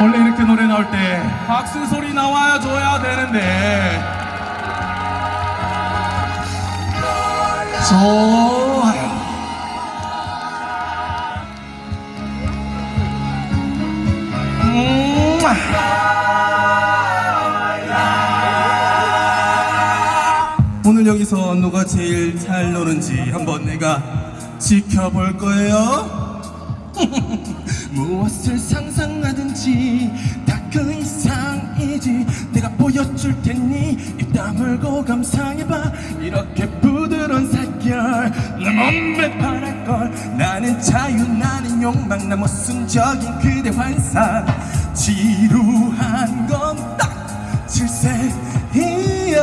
원래 이렇게 노래 나올 때 박수 소리 나와야 줘야 되는데 좋아요 음. 오늘 여기서 누가 제일 잘 노는지 한번 내가 지켜볼 거예요. 무엇을 상상하든지 보여줄 테니 입 다물고 감상해봐. 이렇게 부드러운 살결 내 몸에 바랄 걸. 나는 자유 나는 욕망 나 모순적인 그대 환상. 지루한 건 딱 질색이야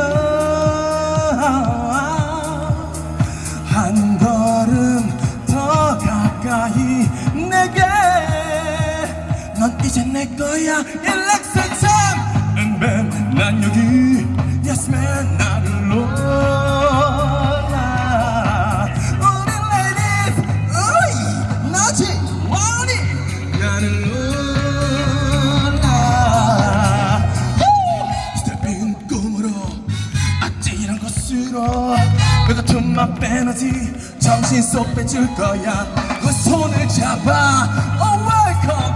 한 걸음 더 가까이 내게. 넌 이제 내 거야. then 난 여기. Yes man 나를 놀라. 우리 ladies 어이 나지 원이 나를 놀라. 스텝인 꿈으로 아찔한 것으로 그 같은 맛 에너지 정신 속 빼줄 거야. 그 손을 잡아. Oh welcome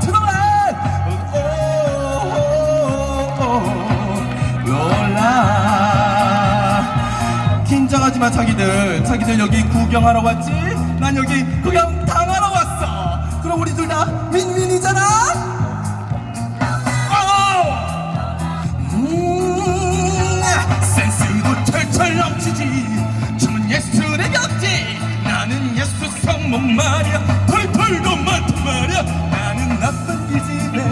긴장하지 마 자기들. 자기들 여기 구경하러 왔지? 난 여기 구경 당하러 왔어. 그럼 우리 둘 다 윈윈이잖아! 음, 센스도 철철 넘치지. 춤은 예술의 벽지. 나는 예술 성몸 말이야. 털털도 많단 말이야. 나는 나쁜 기집애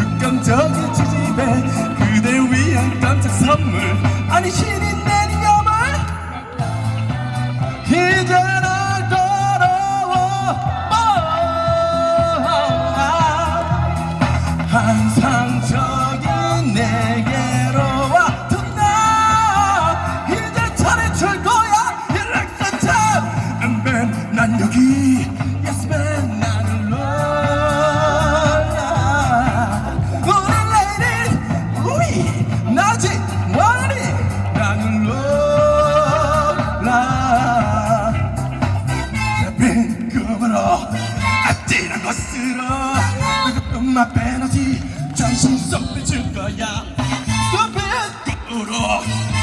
육감적인 지집애 그대 위한 깜짝 선물. 아니 내 맘만 빼놓지 정신 속 비출 거야 또 배운 로